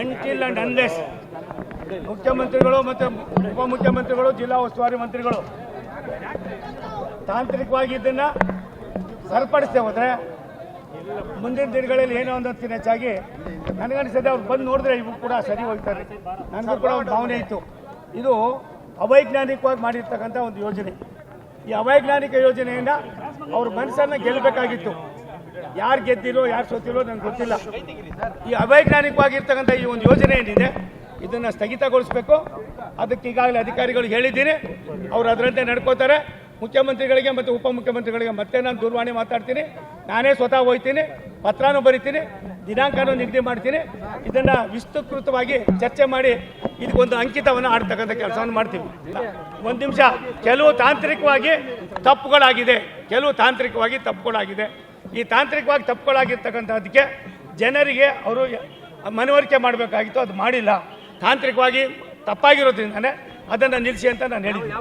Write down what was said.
Until and unless ಮುಖ್ಯಮಂತ್ರಿಗಳು ಮತ್ತು ಉಪಮುಖ್ಯಮಂತ್ರಿಗಳು, ಜಿಲ್ಲಾ ಉಸ್ತುವಾರಿ ಮಂತ್ರಿಗಳು ತಾಂತ್ರಿಕವಾಗಿ ಇದನ್ನ ಸರಿಪಡಿಸ್ತೇ ಹೋದ್ರೆ ಮುಂದಿನ ದಿನಗಳಲ್ಲಿ ಏನೋ ಒಂದೊತ್ತಿನ ಹೆಚ್ಚಾಗಿ ನನಗನ್ಸದೆ ಅವ್ರು ಬಂದು ನೋಡಿದ್ರೆ ಇವು ಕೂಡ ಸರಿ ಹೋಗ್ತಾರೆ. ನನಗೂ ಕೂಡ ಒಂದು ಭಾವನೆ ಇತ್ತು. ಇದು ಅವೈಜ್ಞಾನಿಕವಾಗಿ ಮಾಡಿರ್ತಕ್ಕಂಥ ಒಂದು ಯೋಜನೆ. ಈ ಅವೈಜ್ಞಾನಿಕ ಯೋಜನೆಯಿಂದ ಅವ್ರ ಮನಸ್ಸನ್ನು ಗೆಲ್ಲಬೇಕಾಗಿತ್ತು. ಯಾರು ಗೆದ್ದಿರೋ, ಯಾರು ಸೋತಿರೋ ನನಗೆ ಗೊತ್ತಿಲ್ಲ. ಈ ಅವೈಜ್ಞಾನಿಕವಾಗಿರ್ತಕ್ಕಂಥ ಈ ಒಂದು ಯೋಜನೆ ಏನಿದೆ, ಇದನ್ನು ಸ್ಥಗಿತಗೊಳಿಸಬೇಕು. ಅದಕ್ಕೆ ಈಗಾಗಲೇ ಅಧಿಕಾರಿಗಳು ಹೇಳಿದ್ದೀನಿ, ಅವರು ಅದರಂತೆ ನಡ್ಕೋತಾರೆ. ಮುಖ್ಯಮಂತ್ರಿಗಳಿಗೆ ಮತ್ತು ಉಪಮುಖ್ಯಮಂತ್ರಿಗಳಿಗೆ ಮತ್ತೆ ನಾನು ದೂರವಾಣಿ ಮಾತಾಡ್ತೀನಿ. ನಾನೇ ಸ್ವತಃ ಹೋಗ್ತೀನಿ ಪತ್ರನೂ ಬರಿತೀನಿ, ದಿನಾಂಕನೂ ನಿಗದಿ ಮಾಡ್ತೀನಿ. ಇದನ್ನು ವಿಸ್ತೃತವಾಗಿ ಚರ್ಚೆ ಮಾಡಿ ಇದಕ್ಕೊಂದು ಅಂಕಿತವನ್ನು ಆಡ್ತಕ್ಕಂಥ ಕೆಲಸವನ್ನು ಮಾಡ್ತೀವಿ. ಒಂದು ನಿಮಿಷ, ಕೆಲವು ತಾಂತ್ರಿಕವಾಗಿ ತಪ್ಪುಗಳಾಗಿದೆ. ಕೆಲವು ತಾಂತ್ರಿಕವಾಗಿ ತಪ್ಪುಗಳಾಗಿದೆ. ಈ ತಾಂತ್ರಿಕವಾಗಿ ತಪ್ಪುಗಳಾಗಿರ್ತಕ್ಕಂಥದ್ದಕ್ಕೆ ಜನರಿಗೆ ಅವರು ಮನವರಿಕೆ ಮಾಡಬೇಕಾಗಿತ್ತು, ಅದು ಮಾಡಿಲ್ಲ. ತಾಂತ್ರಿಕವಾಗಿ ತಪ್ಪಾಗಿರೋದ್ರಿಂದನೇ ಅದನ್ನು ನಿಲ್ಲಿಸಿ ಅಂತ ನಾನು ಹೇಳಿದ್ದೀನಿ.